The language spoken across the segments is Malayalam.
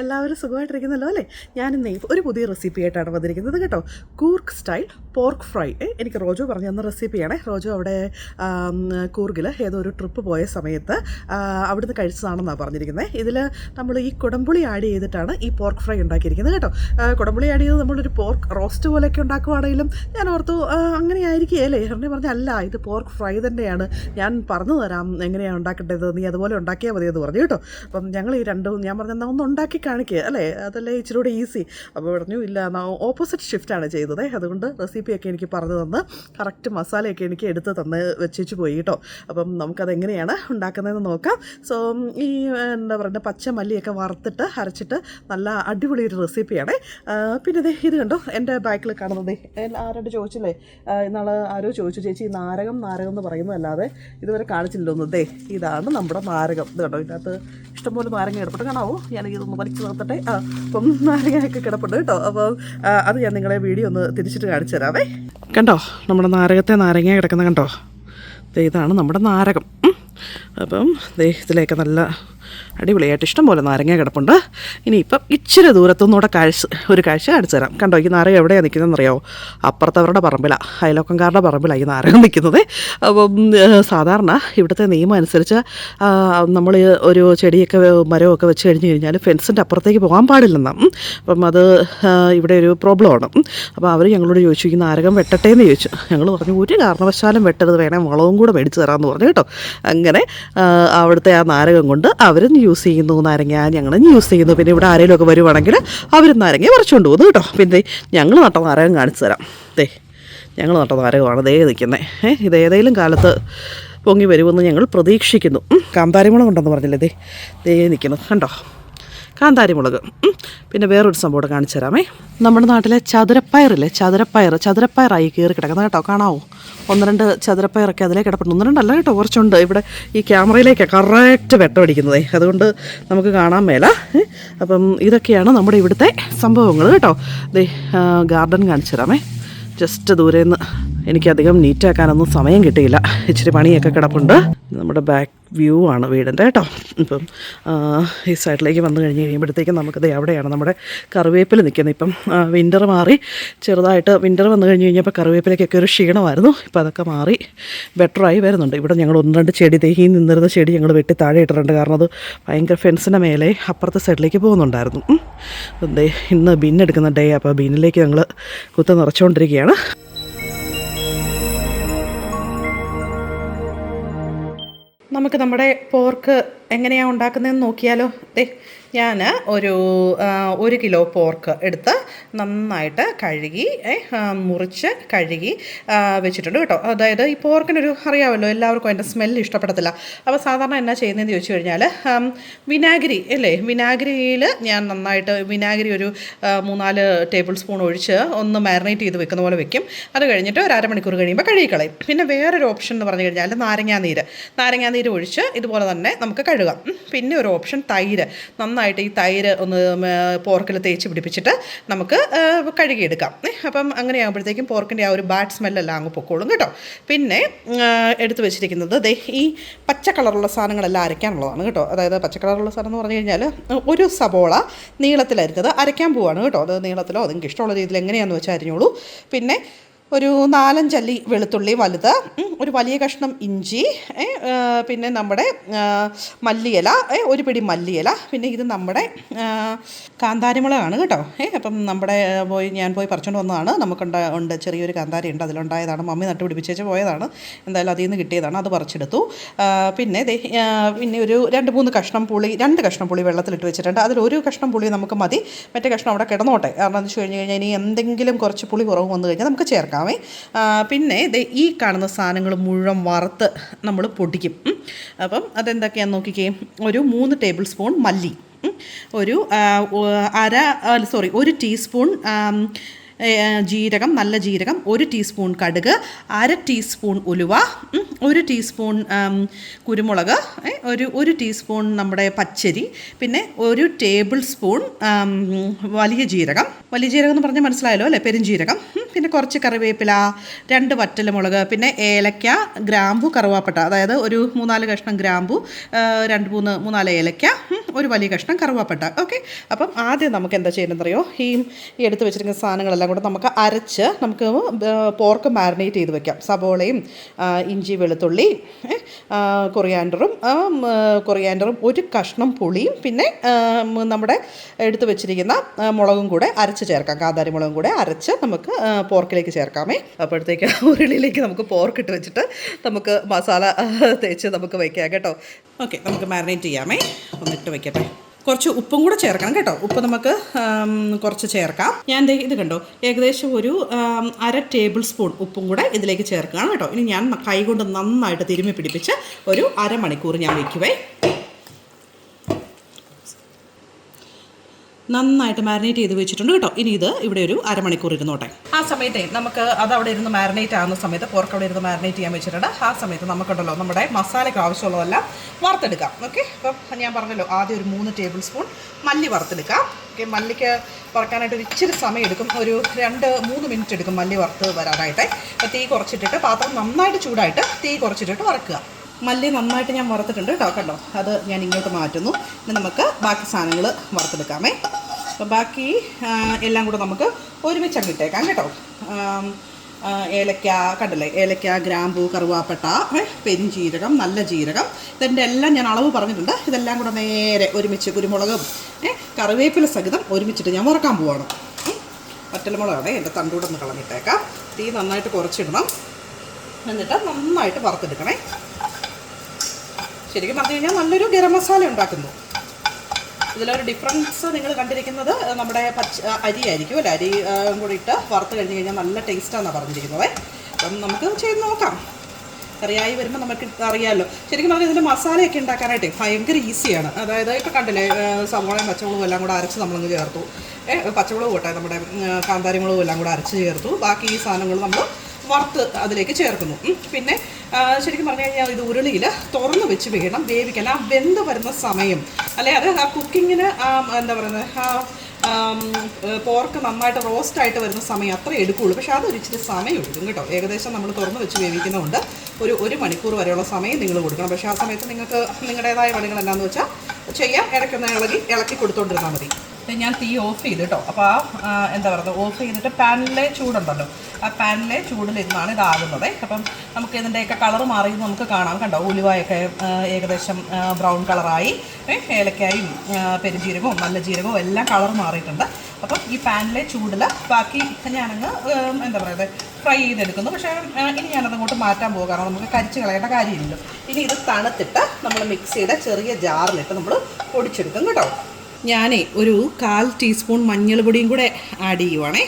എല്ലാവരും സുഖമായിട്ടിരിക്കുന്നല്ലോ അല്ലേ? ഞാനിന്ന് ഒരു പുതിയ റെസിപ്പി ആയിട്ടാണ് വന്നിരിക്കുന്നത് കേട്ടോ. കൂർക്ക് സ്റ്റൈൽ പോർക്ക് ഫ്രൈ എനിക്ക് റോജോ പറഞ്ഞു തന്ന റെസിപ്പിയാണ് റോജോ അവിടെ കൂർഗിൽ ഏതോ ഒരു ട്രിപ്പ് പോയ സമയത്ത് അവിടുന്ന് കഴിച്ചതാണെന്നാണ് പറഞ്ഞിരിക്കുന്നത് ഇതിൽ നമ്മൾ ഈ കുടംപുളി ആഡ് ചെയ്തിട്ടാണ് ഈ പോർക്ക് ഫ്രൈ ഉണ്ടാക്കിയിരിക്കുന്നത് കേട്ടോ. കുടംപുളി ആഡ് ചെയ്ത് നമ്മളൊരു പോർക്ക് റോസ്റ്റ് പോലെയൊക്കെ ഉണ്ടാക്കുവാണെങ്കിലും ഞാൻ ഓർത്തു അങ്ങനെ ആയിരിക്കുകയല്ലേ എന്നെ പറഞ്ഞ അല്ല ഇത് പോർക്ക് ഫ്രൈ തന്നെയാണ്. ഞാൻ പറഞ്ഞു തരാം എങ്ങനെയാണ് ഉണ്ടാക്കേണ്ടത്. നീ അതുപോലെ ഉണ്ടാക്കിയാൽ മതി എന്ന് പറഞ്ഞു കേട്ടോ. അപ്പം ഞങ്ങൾ ഈ രണ്ടും ഞാൻ പറഞ്ഞ ഒന്ന് ഉണ്ടാക്കി കാണിക്കുക അല്ലേ? അതല്ലേ ഇച്ചിരി കൂടെ ഈസി അപ്പോൾ പറഞ്ഞു ഇല്ല ഓപ്പോസിറ്റ് ഷിഫ്റ്റാണ് ചെയ്തത്. അതുകൊണ്ട് റെസിപ്പിയൊക്കെ എനിക്ക് പറഞ്ഞു തന്ന് കറക്റ്റ് മസാലയൊക്കെ എനിക്ക് എടുത്ത് തന്ന് വെച്ചേച്ച് പോയി കേട്ടോ. അപ്പം നമുക്കത് എങ്ങനെയാണ് ഉണ്ടാക്കുന്നതെന്ന് നോക്കാം. സോ ഈ എന്താ പറയുക പച്ച മല്ലിയൊക്കെ വറുത്തിട്ട് അരച്ചിട്ട് നല്ല അടിപൊളി ഒരു റെസിപ്പിയാണ് പിന്നെ ദേ ഇത് കണ്ടോ? എന്റെ ബാക്കിൽ കാണുന്നത് ആരോട് ചോദിച്ചില്ലേ? ഇന്നാൾ ആരോ ചോദിച്ചു ചേച്ചി നാരകം നാരകം എന്ന് പറയുന്നതല്ലാതെ ഇതുവരെ കാണിച്ചില്ലല്ലോ ദേ ഇതാണ് നമ്മുടെ നാരകം. ഇത് കണ്ടോ? ഇതിനകത്ത് ഇഷ്ടംപോലെ നാരങ്ങ ഏർപ്പെട്ട് കാണാവോ? ഞാൻ ഇതൊന്ന് വലിച്ചു നിർത്തട്ടെ. ആ അപ്പം നാരങ്ങയൊക്കെ കിടപ്പുണ്ട് കേട്ടോ. അപ്പോൾ അത് ഞാൻ നിങ്ങളെ വീഡിയോ ഒന്ന് തിരിച്ചിട്ട് കാണിച്ചു തരാവേ. കണ്ടോ? നമ്മുടെ നാരകത്തെ നാരങ്ങ കിടക്കുന്ന കണ്ടോ? ഇതാണ് നമ്മുടെ നാരകം. അപ്പം ദേ ഇതിലേക്ക് നല്ല അടിപൊളിയായിട്ട് ഇഷ്ടം പോലെ നാരങ്ങ കിടപ്പുണ്ട്. ഇനിയിപ്പം ഇച്ചിരി ദൂരത്തുനിന്നൂടെ കാഴ്ച ഒരു കാഴ്ച കാണിച്ചു തരാം. കണ്ടോ ഈ നാരങ്ങ എവിടെയാണ് നിൽക്കുന്നതെന്ന് അറിയാമോ അപ്പുറത്തവരുടെ പറമ്പിലാണ് അയലോക്കംകാരുടെ പറമ്പിലാണ് ഈ നാരങ്ങ നിൽക്കുന്നത്. അപ്പം സാധാരണ ഇവിടുത്തെ നിയമം അനുസരിച്ച് നമ്മൾ ഒരു ചെടിയൊക്കെ മരമൊക്കെ വെച്ച് കഴിഞ്ഞ് കഴിഞ്ഞാൽ ഫെൻസിന്റെ അപ്പുറത്തേക്ക് പോകാൻ പാടില്ലെന്നാണ്. അപ്പം അത് ഇവിടെ ഒരു പ്രോബ്ലമാണ്. അപ്പോൾ അവർ ഞങ്ങളോട് ചോദിച്ചു ഈ നാരകം വെട്ടട്ടെ? എന്ന് ചോദിച്ചു. ഞങ്ങൾ പറഞ്ഞു ഒരു കാരണവശാലും വെട്ടരുത് വേണേൽ വളവും കൂടെ മേടിച്ച് തരാമെന്ന് പറഞ്ഞു കേട്ടോ. അങ്ങനെ അവിടുത്തെ ആ നാരകം കൊണ്ട് അവരും യൂസ് ചെയ്യുന്നു നാരങ്ങ ഞങ്ങളും യൂസ് ചെയ്യുന്നു. പിന്നെ ഇവിടെ ആരെങ്കിലും ഒക്കെ വരുവാണെങ്കിൽ അവരും നാരങ്ങ പറിച്ചുകൊണ്ട് പോകുന്നു കേട്ടോ. പിന്നെ ഞങ്ങൾ നട്ട നാരകം കാണിച്ചു തരാം. ദേ ഞങ്ങൾ നട്ട നാരകമാണ് ദേ നിൽക്കുന്നത് ഏഹ് ഇത് ഏതെങ്കിലും കാലത്ത് പൊങ്ങി വരുമെന്ന് ഞങ്ങൾ പ്രതീക്ഷിക്കുന്നു. കാന്താരിമുളം ഉണ്ടെന്ന് പറഞ്ഞില്ലേ ദേ? ദേ നിൽക്കുന്നു. കണ്ടോ? കാന്താരിമുളക്. മുളക് പിന്നെ വേറൊരു സംഭവം കൂടെ കാണിച്ചു തരാമേ. നമ്മുടെ നാട്ടിലെ ചതുരപ്പയറില്ലേ? ചതുരപ്പയർ ചതുരപ്പയറായി കയറി കിടക്കുന്നത് കേട്ടോ കാണാവോ? ഒന്ന് രണ്ട് ചതുരപ്പയറൊക്കെ അതിലേക്ക് കിടപ്പുണ്ട്. ഒന്ന് രണ്ടല്ല കേട്ടോ കുറച്ചുണ്ട്. ഇവിടെ ഈ ക്യാമറയിലേക്ക് കറക്റ്റ് വെട്ടമടിക്കുന്നതേ അതുകൊണ്ട് നമുക്ക് കാണാൻ മേല. അപ്പം ഇതൊക്കെയാണ് നമ്മുടെ ഇവിടുത്തെ സംഭവങ്ങൾ കേട്ടോ. ദേ ഗാർഡൻ കാണിച്ചു തരാമേ. ജസ്റ്റ് ദൂരെ നിന്ന് എനിക്കധികം നീറ്റാക്കാനൊന്നും സമയം കിട്ടിയില്ല. ഇച്ചിരി പണിയൊക്കെ കിടപ്പുണ്ട്. നമ്മുടെ ബാക്ക് വ്യൂ ആണ് വീടിന്റെ കേട്ടോ. ഇപ്പം ഈ സൈഡിലേക്ക് വന്നു കഴിഞ്ഞ് കഴിയുമ്പോഴത്തേക്കും നമുക്കത് എവിടെയാണ് നമ്മുടെ കറിവേപ്പില നിൽക്കുന്നത്. ഇപ്പം വിന്റർ മാറി ചെറുതായിട്ട് വിന്റർ വന്നു കഴിഞ്ഞ് കഴിഞ്ഞപ്പോൾ കറിവേപ്പിലേക്കൊക്കെ ഒരു ക്ഷീണമായിരുന്നു. ഇപ്പം അതൊക്കെ മാറി ബെറ്ററായി വരുന്നുണ്ട്. ഇവിടെ ഞങ്ങൾ ഒന്ന് രണ്ട് ചെടി ഈ നിന്നിരുന്ന ചെടി ഞങ്ങൾ വെട്ടി താഴെ ഇട്ടിട്ടുണ്ട്. കാരണം അത് ഭയങ്കര ഫെൻസിന്റെ മേലെ അപ്പുറത്തെ സൈഡിലേക്ക് പോകുന്നുണ്ടായിരുന്നു. എന്തേ ഇന്ന് ബിന്നെടുക്കുന്ന ഡേ അപ്പോൾ ബിന്നിലേക്ക് ഞങ്ങൾ കുത്ത നിറച്ചുകൊണ്ടിരിക്കുകയാണ്. നമുക്ക് നമ്മുടെ പോർക്ക് എങ്ങനെയാണ് ഉണ്ടാക്കുന്നതെന്ന് നോക്കിയാലോ. ദേ ഞാൻ ഒരു ഒരു കിലോ പോർക്ക് എടുത്ത് നന്നായിട്ട് കഴുകി മുറിച്ച് കഴുകി വെച്ചിട്ടുണ്ട് കേട്ടോ. അതായത് ഈ പോർക്കിനൊരു അറിയാമല്ലോ എല്ലാവർക്കും അതിന്റെ സ്മെല്ല് ഇഷ്ടപ്പെടത്തില്ല. അപ്പോൾ സാധാരണ എന്നാ ചെയ്യുന്നതെന്ന് ചോദിച്ചു കഴിഞ്ഞാൽ വിനാഗിരി അല്ലേ? വിനാഗിരിയിൽ ഞാൻ നന്നായിട്ട് വിനാഗിരി ഒരു മൂന്നാൽ ടേബിൾ സ്പൂൺ ഒഴിച്ച് ഒന്ന് മാരിനേറ്റ് ചെയ്ത് വെക്കുന്ന പോലെ വെക്കും. അത് കഴിഞ്ഞിട്ട് ഒരു അരമണിക്കൂർ കഴിയുമ്പോൾ കഴുകിക്കളയും. പിന്നെ വേറൊരു ഓപ്ഷൻ എന്ന് പറഞ്ഞു കഴിഞ്ഞാൽ നാരങ്ങാനീര്. നാരങ്ങാനീര് ഒഴിച്ച് ഇതുപോലെ തന്നെ നമുക്ക് കഴുകാം. പിന്നെ ഒരു ഓപ്ഷൻ തൈര്. നന്നായിട്ട് ഈ തൈര് ഒന്ന് പോർക്കിൽ തേച്ച് പിടിപ്പിച്ചിട്ട് നമുക്ക് കഴുകിയെടുക്കാം. അപ്പം അങ്ങനെ ആകുമ്പോഴത്തേക്കും പോർക്കിന്റെ ആ ഒരു ബാഡ് സ്മെല്ലെല്ലാം അങ്ങ് പൊക്കോളും കേട്ടോ. പിന്നെ എടുത്തു വെച്ചിരിക്കുന്നത് ദേ ഈ പച്ച കളറുള്ള സാധനങ്ങളെല്ലാം അരയ്ക്കാനുള്ളതാണ് കേട്ടോ. അതായത് പച്ച കളറുള്ള സാധനം എന്ന് പറഞ്ഞു കഴിഞ്ഞാൽ ഒരു സബോള നീളത്തിലരിഞ്ഞത് അരയ്ക്കാൻ പോവാണ് കേട്ടോ. അത് നീളത്തിലോ അതെങ്കിൽ ഇഷ്ടമുള്ള രീതിയിൽ എങ്ങനെയാണെന്ന് വെച്ചാൽ അരിഞ്ഞോളൂ. പിന്നെ ഒരു നാലഞ്ചല്ലി വെളുത്തുള്ളി വലുത് ഒരു വലിയ കഷ്ണം ഇഞ്ചി പിന്നെ നമ്മുടെ മല്ലിയില ഒരു പിടി മല്ലിയില പിന്നെ ഇത് നമ്മുടെ കാന്താരിമുളകാണ് കേട്ടോ. ഏ അപ്പം നമ്മുടെ പോയി ഞാൻ പോയി പറിച്ചുകൊണ്ട് വന്നതാണ്. നമുക്കുണ്ട ഉണ്ട് ചെറിയൊരു കാന്താരി ഉണ്ട് അതിലുണ്ടായതാണ്. മമ്മി നട്ടുപിടിപ്പിച്ചേച്ച് പോയതാണ്. എന്തായാലും അതിൽ നിന്ന് കിട്ടിയതാണ്. അത് പറിച്ചെടുത്തു. പിന്നെ പിന്നെ ഒരു രണ്ട് മൂന്ന് കഷ്ണം പുളി രണ്ട് കഷ്ണം പുളി വെള്ളത്തിലിട്ട് വെച്ചിട്ടുണ്ട്. അതിൽ ഒരു കഷ്ണം പുളി നമുക്ക് മതി. മറ്റേ കഷ്ണം അവിടെ കിടന്നോട്ടെ. കാരണം എന്ന് വെച്ച് കഴിഞ്ഞ് കഴിഞ്ഞാൽ ഇനി എന്തെങ്കിലും കുറച്ച് പുളി കുറവ് വന്നു കഴിഞ്ഞാൽ നമുക്ക് ചേർക്കാമേ ആ, പിന്നെ ഇത് ഈ കാണുന്ന സാധനങ്ങൾ മുഴുവൻ വറുത്ത് നമ്മൾ പൊടിക്കും. അപ്പം അതെന്തൊക്കെയാണെന്ന് നോക്കിക്കേ. ഒരു മൂന്ന് ടേബിൾ സ്പൂൺ മല്ലി. ഒരു അര സോറി ഒരു ടീസ്പൂൺ ജീരകം നല്ല ജീരകം ഒരു ടീസ്പൂൺ കടുക് അര ടീസ്പൂൺ ഉലുവ ഒരു ടീസ്പൂൺ കുരുമുളക് ഒരു ഒരു ടീസ്പൂൺ നമ്മുടെ പച്ചരി പിന്നെ ഒരു ടേബിൾ സ്പൂൺ വലിയ ജീരകം. വലിയ ജീരകം എന്ന് പറഞ്ഞാൽ മനസ്സിലായല്ലോ അല്ലേ? പെരുംജീരകം. പിന്നെ കുറച്ച് കറിവേപ്പില രണ്ട് വറ്റലുമുളക് പിന്നെ ഏലക്ക ഗ്രാമ്പു കറുവാപ്പട്ട. അതായത് ഒരു മൂന്നാൽ കഷ്ണം ഗ്രാമ്പു രണ്ട് മൂന്ന് മൂന്നാൽ ഏലക്ക ഒരു വലിയ കഷ്ണം കറുവാപ്പട്ട. ഓക്കെ? അപ്പം ആദ്യം നമുക്ക് എന്താ ചെയ്യണമെന്നറിയോ ഈ എടുത്ത് വെച്ചിരിക്കുന്ന സാധനങ്ങളെല്ലാം കൂടെ നമുക്ക് അരച്ച് നമുക്ക് പോർക്ക് മാരിനേറ്റ് ചെയ്ത് വെക്കാം. സബോളയും ഇഞ്ചി വെളുത്തുള്ളി കൊറിയാൻഡറും കൊറിയാൻഡറും ഒരു കഷ്ണം പുളിയും പിന്നെ നമ്മുടെ എടുത്ത് വെച്ചിരിക്കുന്ന മുളകും കൂടെ അരച്ച് ചേർക്കാം. കാന്താരി മുളകും കൂടെ അരച്ച് നമുക്ക് പോർക്കിലേക്ക് ചേർക്കാമേ. അപ്പോഴത്തേക്ക് ഉരുളിയിലേക്ക് നമുക്ക് പോർക്ക് ഇട്ട് വെച്ചിട്ട് നമുക്ക് മസാല തേച്ച് നമുക്ക് വയ്ക്കാം കേട്ടോ. ഓക്കെ നമുക്ക് മാരിനേറ്റ് ചെയ്യാമേ. ഒന്നിട്ട് വയ്ക്കട്ടെ. കുറച്ച് ഉപ്പും കൂടെ ചേർക്കണം കേട്ടോ. ഉപ്പ് നമുക്ക് കുറച്ച് ചേർക്കാം. ഞാൻ ഇത് കണ്ടോ ഏകദേശം ഒരു അര ടേബിൾ സ്പൂൺ ഉപ്പും കൂടെ ഇതിലേക്ക് ചേർക്കുകയാണ് കേട്ടോ. ഇനി ഞാൻ കൈ കൊണ്ട് നന്നായിട്ട് തിരുമ്മി പിടിപ്പിച്ച് ഒരു അരമണിക്കൂർ ഞാൻ വയ്ക്കുവേ. നന്നായിട്ട് മാരിനേറ്റ് ചെയ്ത് വെച്ചിട്ടുണ്ട് കേട്ടോ. ഇനി ഇത് ഇവിടെ ഒരു അരമണിക്കൂർ ഇരുന്നോട്ടെ. ആ സമയത്തെ നമുക്ക് അത് അവിടെ ഇരുന്ന് മാരിനേറ്റ് ആകുന്ന സമയത്ത് പോർക്ക് അവിടെ ഇരുന്ന് മാരിനേറ്റ് ചെയ്യാൻ വെച്ചിട്ടുണ്ട്. ആ സമയത്ത് നമുക്കുണ്ടല്ലോ നമ്മുടെ മസാലയ്ക്ക് ആവശ്യമുള്ളതെല്ലാം വറുത്തെടുക്കാം. ഓക്കെ അപ്പം ഞാൻ പറഞ്ഞല്ലോ ആദ്യം ഒരു മൂന്ന് ടേബിൾ സ്പൂൺ മല്ലി വറുത്തെടുക്കാം. ഓക്കെ മല്ലിക്ക് വറക്കാനായിട്ട് ഒരു ഇച്ചിരി സമയം എടുക്കും. ഒരു രണ്ട് മൂന്ന് മിനിറ്റ് എടുക്കും മല്ലി വറുത്ത് വരാനായിട്ട്. അപ്പോൾ തീ കുറച്ചിട്ടിട്ട് പാത്രം നന്നായിട്ട് ചൂടായിട്ട് തീ കുറച്ചിട്ടിട്ട് വറക്കുക. മല്ലി നന്നായിട്ട് ഞാൻ വറുത്തിട്ടുണ്ട് കേട്ടോ കണ്ടോ? അത് ഞാൻ ഇങ്ങോട്ട് മാറ്റുന്നു. ഇനി നമുക്ക് ബാക്കി സാധനങ്ങൾ വറുത്തെടുക്കാമേ. അപ്പോൾ ബാക്കി എല്ലാം കൂടെ നമുക്ക് ഒരുമിച്ച് അങ്ങ് ഇട്ടേക്കാം കേട്ടോ. ഏലക്ക കണ്ടല്ലേ? ഏലക്ക ഗ്രാമ്പു കറുവാപ്പട്ട പെരിഞ്ജീരകം നല്ല ജീരകം. ഇതിന്റെ എല്ലാം ഞാൻ അളവ് പറഞ്ഞിട്ടുണ്ട്. ഇതെല്ലാം കൂടെ നേരെ ഒരുമിച്ച് കുരുമുളകും കറിവേപ്പില സഹിതം ഒരുമിച്ചിട്ട് ഞാൻ വറക്കാൻ പോവാണ്. ഉം. വറ്റൽമുളകാണ് എന്റെ തണ്ടൂടെ ഒന്ന് കളഞ്ഞിട്ടേക്കാം. തീ നന്നായിട്ട് കുറച്ചിടണം. എന്നിട്ട് നന്നായിട്ട് വറുത്തെടുക്കണേ. ശരിക്കും പറഞ്ഞു കഴിഞ്ഞാൽ നല്ലൊരു ഗരം മസാല ഉണ്ടാക്കുന്നു. ഇതിലൊരു ഡിഫറൻസ് നിങ്ങൾ കണ്ടിരിക്കുന്നത് നമ്മുടെ പച്ച അരി ആയിരിക്കും അല്ലേ? അരി കൂടി ഇട്ട് വറുത്ത് കഴിഞ്ഞ് കഴിഞ്ഞാൽ നല്ല ടേസ്റ്റാണെന്നാണ് പറഞ്ഞിരിക്കുന്നത്. അപ്പം നമുക്ക് ചെയ്ത് നോക്കാം. കറിയായി വരുമ്പോൾ നമുക്ക് അറിയാമല്ലോ ശരിക്കും പറഞ്ഞാൽ ഇതിന്റെ മസാലയൊക്കെ ഉണ്ടാക്കാനായിട്ട് ഭയങ്കര ഈസിയാണ്. അതായത് ഇപ്പോൾ കണ്ടില്ലേ സവോളയും പച്ചമുളകും എല്ലാം കൂടെ അരച്ച് നമ്മളങ്ങ് ചേർത്തു. പച്ചമുളക് പോട്ടെ നമ്മുടെ കാന്താരി മുളകും എല്ലാം കൂടെ അരച്ച് ചേർത്തു. ബാക്കി ഈ സാധനങ്ങൾ നമ്മൾ വറുത്ത് അതിലേക്ക് ചേർക്കുന്നു. പിന്നെ ശരിക്കും പറഞ്ഞു കഴിഞ്ഞാൽ ഇത് ഉരുളിയിൽ തുറന്ന് വെച്ച് വേണം വേവിക്കാൻ. ആ വെന്ത് വരുന്ന സമയം. അല്ലെ? അത് ആ കുക്കിങ്ങിന് എന്താ പറയുന്നത് ആ പോർക്ക് നന്നായിട്ട് റോസ്റ്റ് ആയിട്ട് വരുന്ന സമയം അത്ര എടുക്കുകയുള്ളൂ പക്ഷേ അതൊരു ഇച്ചിരി സമയം എടുക്കും കേട്ടോ. ഏകദേശം നമ്മൾ തുറന്ന് വെച്ച് വേവിക്കുന്നതുകൊണ്ട് ഒരു ഒരു മണിക്കൂർ വരെയുള്ള സമയം നിങ്ങൾ കൊടുക്കണം. പക്ഷേ ആ സമയത്ത് നിങ്ങൾക്ക് നിങ്ങളുടേതായ പണികൾ എന്താണെന്ന് വെച്ചാൽ ചെയ്യാം. ഇടയ്ക്കൊന്ന് ഇളകി ഇളക്കി കൊടുത്തുകൊണ്ടിരുന്നാൽ മതി. ഞാൻ തീ ഓഫ് ചെയ്ത് കേട്ടോ അപ്പോൾ ആ എന്താ പറയുക ഓഫ് ചെയ്തിട്ട് പാനിലെ ചൂടുണ്ടല്ലോ. ആ പാനിലെ ചൂടിലിരുന്നാണ് ഇതാകുന്നത്. അപ്പം നമുക്ക് ഇതിന്റെയൊക്കെ കളർ മാറി നമുക്ക് കാണാം കണ്ടോ. ഉലുവായൊക്കെ ഏകദേശം ബ്രൗൺ കളറായി. ഏലക്കായും പെരുജീരകവും നല്ല ജീരകവും എല്ലാം കളർ മാറിയിട്ടുണ്ട്. അപ്പം ഈ പാനിലെ ചൂടിൽ ബാക്കി ഞാനങ്ങ് എന്താ പറയുക ഫ്രൈ ചെയ്തെടുക്കുന്നു. പക്ഷേ ഇനി ഞാനത് അങ്ങോട്ട് മാറ്റാൻ കാരണം നമുക്ക് കരിച്ച് കളയേണ്ട കാര്യമില്ലല്ലോ. ഇനി ഇത് തണുത്തിട്ട് നമ്മൾ മിക്സിയുടെ ചെറിയ ജാറിലിട്ട് നമ്മൾ പൊടിച്ചെടുക്കും കേട്ടോ. ഞാനേ ഒരു കാൽ ടീസ്പൂൺ മഞ്ഞൾ പൊടിയും കൂടെ ആഡ് ചെയ്യുവാണേ.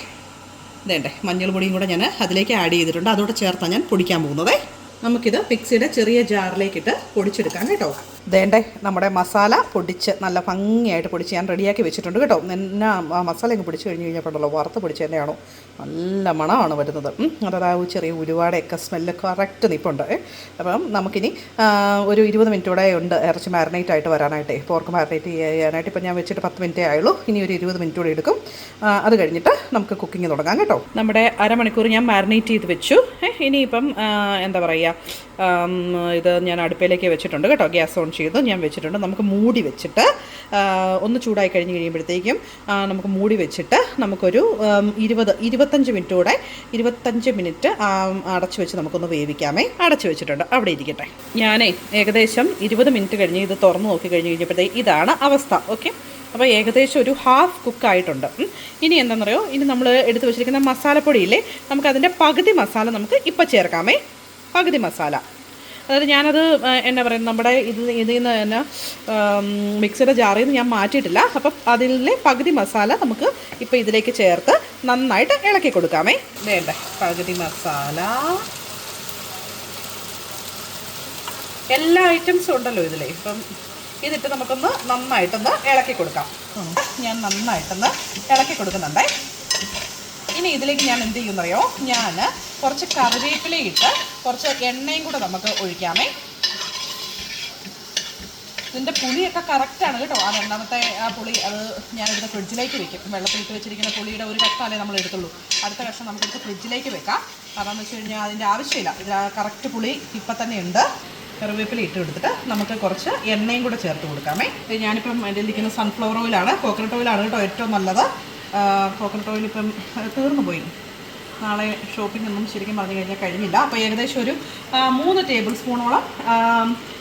ഇതേണ്ടേ മഞ്ഞൾ പൊടിയും കൂടെ ഞാൻ അതിലേക്ക് ആഡ് ചെയ്തിട്ടുണ്ട്. അതോടെ ചേർത്താണ് ഞാൻ പൊടിക്കാൻ പോകുന്നത്. നമുക്കിത് മിക്സിയുടെ ചെറിയ ജാറിലേക്കിട്ട് പൊടിച്ചെടുക്കാം കേട്ടോ. ദേണ്ടേ നമ്മുടെ മസാല പൊടിച്ച് നല്ല ഭംഗിയായിട്ട് പൊടിച്ച് ഞാൻ റെഡിയാക്കി വെച്ചിട്ടുണ്ട് കേട്ടോ. എന്നാ മസാല അങ്ങ് പൊടിച്ച് കഴിഞ്ഞ് കഴിഞ്ഞപ്പോഴല്ലോ വറുത്ത് പൊടിച്ച് തന്നെയാണോ? നല്ല മണമാണ് വരുന്നത്. അതായത് ആ ചെറിയ ഉരുവാടെയൊക്കെ സ്മെല്ല് കറക്റ്റ് നിൽപ്പുണ്ട് അപ്പം നമുക്കിനി ഒരു ഇരുപത് മിനിറ്റ് കൂടെ ഉണ്ട്. ഇറച്ചി മാരിനേറ്റ് ആയിട്ട് വരാനായിട്ടേ പോർക്ക് മാരിനേറ്റ് ചെയ്യാനായിട്ട് ഇപ്പം ഞാൻ വെച്ചിട്ട് പത്ത് മിനിറ്റേ ആയുള്ളൂ. ഇനി ഒരു ഇരുപത് മിനിറ്റ് കൂടെ എടുക്കും. അത് കഴിഞ്ഞിട്ട് നമുക്ക് കുക്കിംഗ് തുടങ്ങാം കേട്ടോ. നമ്മുടെ അരമണിക്കൂർ ഞാൻ മാരിനേറ്റ് ചെയ്ത് വെച്ചു. ഇനിയിപ്പം എന്താ പറയുക ഇത് ഞാൻ അടുപ്പിലേക്ക് വെച്ചിട്ടുണ്ട് കേട്ടോ. ഗ്യാസ് ഓൺ ചെയ്ത്. ഞാൻ വെച്ചിട്ടുണ്ട്. നമുക്ക് മൂടി വെച്ചിട്ട് ഒന്ന് ചൂടായി കഴിഞ്ഞ് കഴിയുമ്പോഴത്തേക്കും നമുക്ക് മൂടി വെച്ചിട്ട് നമുക്കൊരു ഇരുപത് ഇരുപത്തഞ്ച് മിനിറ്റ് കൂടെ ഇരുപത്തഞ്ച് മിനിറ്റ് അടച്ചു വെച്ച് നമുക്കൊന്ന് വേവിക്കാമേ. അടച്ചു വെച്ചിട്ടുണ്ട്. അവിടെ ഇരിക്കട്ടെ. ഞാനേ ഏകദേശം ഇരുപത് മിനിറ്റ് കഴിഞ്ഞ് ഇത് തുറന്ന് നോക്കി കഴിഞ്ഞ് കഴിഞ്ഞപ്പോഴത്തേക്ക് ഇതാണ് അവസ്ഥ. ഓക്കെ അപ്പോൾ ഏകദേശം ഒരു ഹാഫ് കുക്കായിട്ടുണ്ട് ഇനി ഇനി എന്താണെന്നറിയോ? ഇനി നമ്മൾ എടുത്തു വെച്ചിരിക്കുന്ന മസാലപ്പൊടിയില്ലേ? നമുക്കതിന്റെ പകുതി മസാല നമുക്ക് ഇപ്പോൾ ചേർക്കാമേ. പകുതി മസാല. അതായത് ഞാനത് എന്നാ പറയുന്നത് നമ്മുടെ ഇത് ഇതിൽ നിന്ന് തന്നെ മിക്സിയുടെ ജാറിൽ നിന്ന് ഞാൻ മാറ്റിയിട്ടില്ല. അപ്പം അതിലെ പകുതി മസാല നമുക്ക് ഇപ്പോൾ ഇതിലേക്ക് ചേർത്ത് നന്നായിട്ട് ഇളക്കി കൊടുക്കാമേ. വേണ്ട പകുതി മസാല. എല്ലാ ഐറ്റംസും ഉണ്ടല്ലോ ഇതിലേ. ഇപ്പം ഇതിട്ട് നമുക്കൊന്ന് നന്നായിട്ടൊന്ന് ഇളക്കി കൊടുക്കാം. ഞാൻ നന്നായിട്ടൊന്ന് ഇളക്കി കൊടുക്കുന്നുണ്ടേ. ഇനി ഇതിലേക്ക് ഞാൻ എന്ത് ചെയ്യുന്നറിയോ? ഞാൻ കുറച്ച് കറിവേപ്പിലയിട്ട് കുറച്ച് എണ്ണയും കൂടെ നമുക്ക് ഒഴിക്കാമേ. ഇതിന്റെ പുളിയൊക്കെ കറക്റ്റാണ് കേട്ടോ. ആ രണ്ടാമത്തെ ആ പുളി അത് ഞാനെടുത്ത് ഫ്രിഡ്ജിലേക്ക് വെക്കും. വെള്ളത്തിലിട്ട് വെച്ചിരിക്കുന്ന പുളിയുടെ ഒരു കഷ്ണമല്ലേ നമ്മൾ എടുത്തുള്ളൂ. അടുത്ത കഷ്ണം നമുക്കെടുത്ത് ഫ്രിഡ്ജിലേക്ക് വെക്കാം. കാരണം എന്ന് വെച്ച് കഴിഞ്ഞാൽ അതിന്റെ ആവശ്യമില്ല. ഇത് കറക്റ്റ് പുളി ഇപ്പം തന്നെ ഉണ്ട്. കറിവേപ്പില ഇട്ട് കൊടുത്തിട്ട് നമുക്ക് കുറച്ച് എണ്ണയും കൂടെ ചേർത്ത് കൊടുക്കാമേ. ഞാനിപ്പം എന്റെ ഇരിക്കുന്ന സൺഫ്ലവർ ഓയിലാണ് കോക്കനട്ട് ഓയിലാണ് കേട്ടോ ഏറ്റവും നല്ലത്. കോക്കനട്ട് ഓയിൽ ഇപ്പം തീർന്നു പോയി. നാളെ ഷോപ്പിംഗ് ഒന്നും ശരിക്കും പറഞ്ഞു കഴിഞ്ഞാൽ കഴിഞ്ഞില്ല. അപ്പോൾ ഏകദേശം ഒരു മൂന്ന് ടേബിൾ സ്പൂണോളം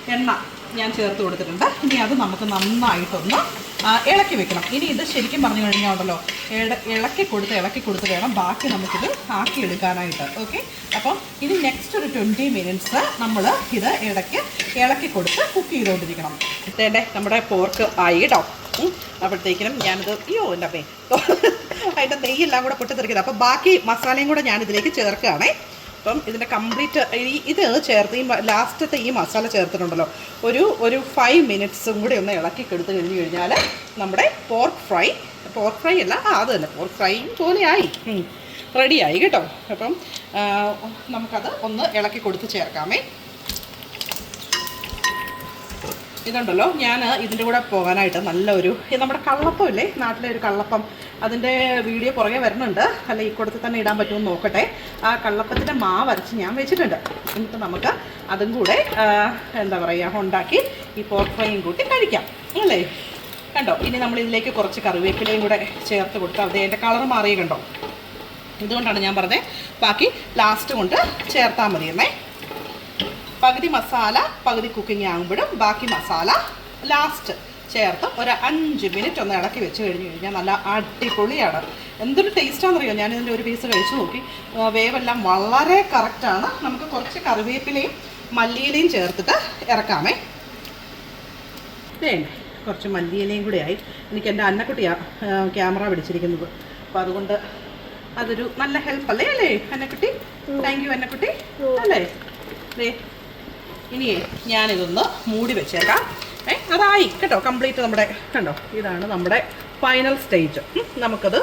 എണ്ണ ഞാൻ ചേർത്ത് കൊടുത്തിട്ടുണ്ട്. ഇനി അത് നമുക്ക് നന്നായിട്ടൊന്ന് ഇളക്കി വെക്കണം. ഇനി ഇത് ശരിക്കും പറഞ്ഞു കഴിഞ്ഞാൽ ഉണ്ടല്ലോ ഇള- ഇളക്കി കൊടുത്ത് ഇളക്കി കൊടുത്ത് വേണം ബാക്കി നമുക്കിത് ആക്കിയെടുക്കാനായിട്ട്. ഓക്കെ? അപ്പം ഇനി നെക്സ്റ്റ് ഒരു ട്വന്റി മിനിറ്റ്സ് നമ്മൾ ഇത് ഇടയ്ക്ക് ഇളക്കി കൊടുത്ത് കുക്ക് ചെയ്തുകൊണ്ടിരിക്കണം. ഇതേണ്ടേ നമ്മുടെ പോർക്ക് ആയി കേട്ടോ. അപ്പോഴത്തേക്കിനും ഞാനിത് അയ്യോ എന്റെ അമ്മേ അതിന്റെ നെയ്യെല്ലാം കൂടെ പൊട്ടിത്തെറിക്കുന്നത് അപ്പോൾ ബാക്കി മസാലയും കൂടെ ഞാനിതിലേക്ക് ചേർക്കുകയാണേ. അപ്പം ഇതിന്റെ കംപ്ലീറ്റ് ഇത് ചേർത്ത് ഈ ലാസ്റ്റത്തെ ഈ മസാല ചേർത്തിട്ടുണ്ടല്ലോ. ഒരു ഒരു ഫൈവ് മിനിറ്റ്സും കൂടി ഒന്ന് ഇളക്കി കൊടുത്ത് കഴിഞ്ഞ് കഴിഞ്ഞാൽ നമ്മുടെ പോർക്ക് ഫ്രൈ പോർക്ക് ഫ്രൈ അല്ല ആ അത് തന്നെ പോർക്ക് ഫ്രൈ പോലെയായി. റെഡിയായി കേട്ടോ. അപ്പം നമുക്കത് ഒന്ന് ഇളക്കി കൊടുത്ത് ചേർക്കാമേ. ഇതുണ്ടല്ലോ. ഞാൻ ഇതിന്റെ കൂടെ പോകാനായിട്ട് നല്ലൊരു നമ്മുടെ കള്ളപ്പം ഇല്ലേ? നാട്ടിലെ ഒരു കള്ളപ്പം. അതിന്റെ വീഡിയോ പുറകെ വരുന്നുണ്ട്. അല്ല ഈ കൂടത്തിൽ തന്നെ ഇടാൻ പറ്റുമെന്ന് നോക്കട്ടെ. ആ കള്ളപ്പത്തിന്റെ മാവ് അരച്ച് ഞാൻ വെച്ചിട്ടുണ്ട്. എന്നിട്ട് നമുക്ക് അതും കൂടെ എന്താ പറയുക ഉണ്ടാക്കി ഈ പോർക്ക് ഫ്രൈയും കൂട്ടി കഴിക്കാം. അല്ലേ? കണ്ടോ? ഇനി നമ്മൾ ഇതിലേക്ക് കുറച്ച് കറിവേപ്പിലയും കൂടെ ചേർത്ത് കൊടുത്താൽ അതെ എന്റെ കളർ മാറിയ കണ്ടോ? ഇതുകൊണ്ടാണ് ഞാൻ പറഞ്ഞത് ബാക്കി ലാസ്റ്റ് കൊണ്ട് ചേർത്താൽ മതിയെന്നേ. പകുതി മസാല പകുതി കുക്കിംഗ് ആകുമ്പോഴും ബാക്കി മസാല ലാസ്റ്റ് ചേർത്ത് ഒരു അഞ്ച് മിനിറ്റ് ഒന്ന് ഇളക്കി വെച്ച് കഴിഞ്ഞ് കഴിഞ്ഞാൽ നല്ല അടിപൊളിയാണ്. എന്തൊരു ടേസ്റ്റാണെന്നറിയോ ഞാനിതിന്റെ ഒരു പീസ് കഴിച്ചു നോക്കി. വേവെല്ലാം വളരെ കറക്റ്റാണ് നമുക്ക് കുറച്ച് കറിവേപ്പിലയും മല്ലിയിലയും ചേർത്തിട്ട് ഇറക്കാമേ. വേണ്ട കുറച്ച് മല്ലിയിലയും കൂടെ ആയി. എനിക്ക് എന്റെ അന്നക്കുട്ടിയാണ് ക്യാമറ പിടിച്ചിരിക്കുന്നത്. അപ്പോൾ അതുകൊണ്ട് അതൊരു നല്ല ഹെൽപ്പ് അല്ലേ? അല്ലേ അന്നക്കുട്ടി? Thank you Annakutty. അല്ലേ? ദേ ഇനിയേ ഞാനിതൊന്ന് മൂടി വെച്ചേക്കാം. ഏ അതായി കേട്ടോ കംപ്ലീറ്റ് നമ്മുടെ കണ്ടോ ഇതാണ് നമ്മുടെ ഫൈനൽ സ്റ്റേജ് നമുക്കത്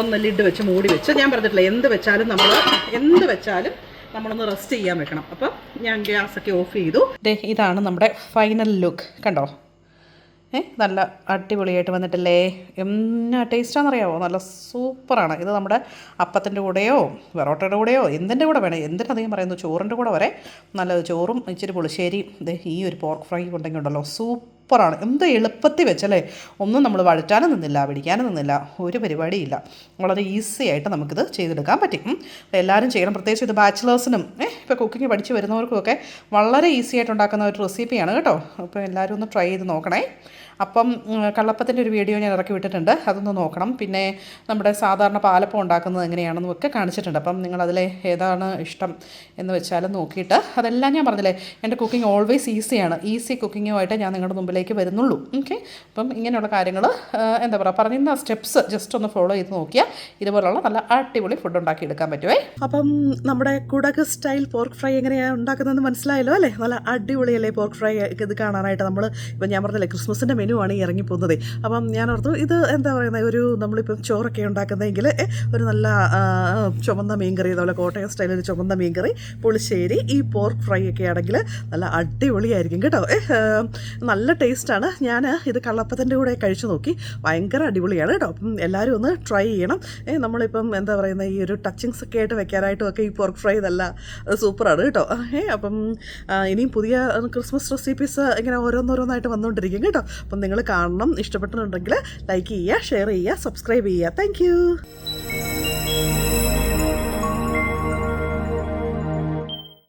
ഒന്ന് ലിഡ് വെച്ച് മൂടി വെച്ച് ഞാൻ പറഞ്ഞിട്ടില്ല എന്ത് വെച്ചാലും നമ്മൾ എന്ത് വെച്ചാലും നമ്മളൊന്ന് റെസ്റ്റ് ചെയ്യാൻ വെക്കണം. അപ്പം ഞാൻ ഗ്യാസൊക്കെ ഓഫ് ചെയ്തു. ഇതാണ് നമ്മുടെ ഫൈനൽ ലുക്ക് കണ്ടോ? ഏ നല്ല അടിപൊളിയായിട്ട് വന്നിട്ടില്ലേ? എന്നാ ടേസ്റ്റാണെന്നറിയാമോ നല്ല സൂപ്പറാണ്. ഇത് നമ്മുടെ അപ്പത്തിന്റെ കൂടെയോ വെറോട്ടയുടെ കൂടെയോ എന്തിന്റെ കൂടെ വേണം എന്തിനധികം പറയുന്നു ചോറിന്റെ കൂടെ വരെ. നല്ല ചോറും ഇച്ചിരി പുളിശ്ശേരി ഈ ഒരു പോർക്ക് ഫ്രൈ ഉണ്ടെങ്കിൽ ഉണ്ടല്ലോ. സൂപ്പറാണ്. എന്ത് എളുപ്പത്തിൽ വെച്ചല്ലേ? ഒന്നും നമ്മൾ വഴറ്റാനും നിന്നില്ല പിടിക്കാനും നിന്നില്ല ഒരു പരിപാടിയില്ല. വളരെ ഈസി ആയിട്ട് നമുക്കിത് ചെയ്തെടുക്കാൻ പറ്റും. എല്ലാവരും ചെയ്യണം. പ്രത്യേകിച്ച് ഇത് ബാച്ചിലേഴ്സിനും ഇപ്പോൾ കുക്കിംഗ് പഠിച്ച് വരുന്നവർക്കുമൊക്കെ വളരെ ഈസി ആയിട്ട് ഉണ്ടാക്കുന്ന ഒരു റെസിപ്പിയാണ് കേട്ടോ. അപ്പോൾ എല്ലാവരും ഒന്ന് ട്രൈ ചെയ്ത് നോക്കണേ. അപ്പം കള്ളപ്പത്തിന്റെ ഒരു വീഡിയോ ഞാൻ ഇറക്കി വിട്ടിട്ടുണ്ട്. അതൊന്ന് നോക്കണം. പിന്നെ നമ്മുടെ സാധാരണ പാലപ്പം ഉണ്ടാക്കുന്നത് എങ്ങനെയാണെന്നും ഒക്കെ കാണിച്ചിട്ടുണ്ട്. അപ്പം നിങ്ങളതിലെ ഏതാണ് ഇഷ്ടം എന്ന് വെച്ചാൽ നോക്കിയിട്ട്. അതെല്ലാം ഞാൻ പറഞ്ഞില്ലേ എന്റെ കുക്കിംഗ് ഓൾവേസ് ഈസിയാണ്. ഈസി കുക്കിങ്ങുമായിട്ട് ഞാൻ നിങ്ങളുടെ മുമ്പിലേക്ക് വരുന്നുള്ളൂ. ഓക്കെ? അപ്പം ഇങ്ങനെയുള്ള കാര്യങ്ങൾ എന്താ പറയുക പറഞ്ഞിരുന്ന സ്റ്റെപ്സ് ജസ്റ്റ് ഒന്ന് ഫോളോ ചെയ്ത് നോക്കിയാൽ ഇതുപോലുള്ള നല്ല അടിപൊളി ഫുഡ് ഉണ്ടാക്കി എടുക്കാൻ പറ്റുമേ അപ്പം നമ്മുടെ കുടക് സ്റ്റൈൽ പോർക്ക് ഫ്രൈ എങ്ങനെയാണ് ഉണ്ടാക്കുന്നതെന്ന് മനസ്സിലായല്ലോ അല്ലേ? നല്ല അടിപൊളിയല്ലേ പോർക്ക് ഫ്രൈ ഇത് കാണാനായിട്ട് നമ്മൾ ഇപ്പം ഞാൻ പറഞ്ഞില്ലേ ക്രിസ്മസിന്റെ ആണ് ഈ ഇറങ്ങിപ്പോകുന്നത്. അപ്പം ഞാൻ ഓർത്തു ഇത് എന്താ പറയുന്നത് ഒരു നമ്മളിപ്പം ചോറൊക്കെ ഉണ്ടാക്കുന്നതെങ്കിൽ ഒരു നല്ല ചുമന്ന മീൻകറി അതുപോലെ കോട്ടയം സ്റ്റൈലിൽ ചുമന്ന മീൻകറി പുളിശ്ശേരി ഈ പോർക്ക് ഫ്രൈ ഒക്കെ ആണെങ്കിൽ നല്ല അടിപൊളിയായിരിക്കും കേട്ടോ. നല്ല ടേസ്റ്റാണ് ഞാൻ ഇത് കള്ളപ്പത്തിന്റെ കൂടെ കഴിച്ചു നോക്കി. ഭയങ്കര അടിപൊളിയാണ് കേട്ടോ. അപ്പം എല്ലാവരും ഒന്ന് ട്രൈ ചെയ്യണം. നമ്മളിപ്പം എന്താ പറയുന്നത് ഈ ഒരു ടച്ചിങ്സ് ഒക്കെ ആയിട്ട് വെക്കാനായിട്ടും ഒക്കെ ഈ പോർക്ക് ഫ്രൈ നല്ല സൂപ്പറാണ് കേട്ടോ. ഏ അപ്പം ഇനിയും പുതിയ ക്രിസ്മസ് റെസിപ്പീസ് ഇങ്ങനെ ഓരോന്നോരോന്നായിട്ട് വന്നുകൊണ്ടിരിക്കും കേട്ടോ. അപ്പം നിങ്ങൾ കാണണം. ഇഷ്ടപ്പെട്ടിട്ടുണ്ടെങ്കിൽ ലൈക്ക് ചെയ്യുക ഷെയർ ചെയ്യുക സബ്സ്ക്രൈബ് ചെയ്യുക. താങ്ക്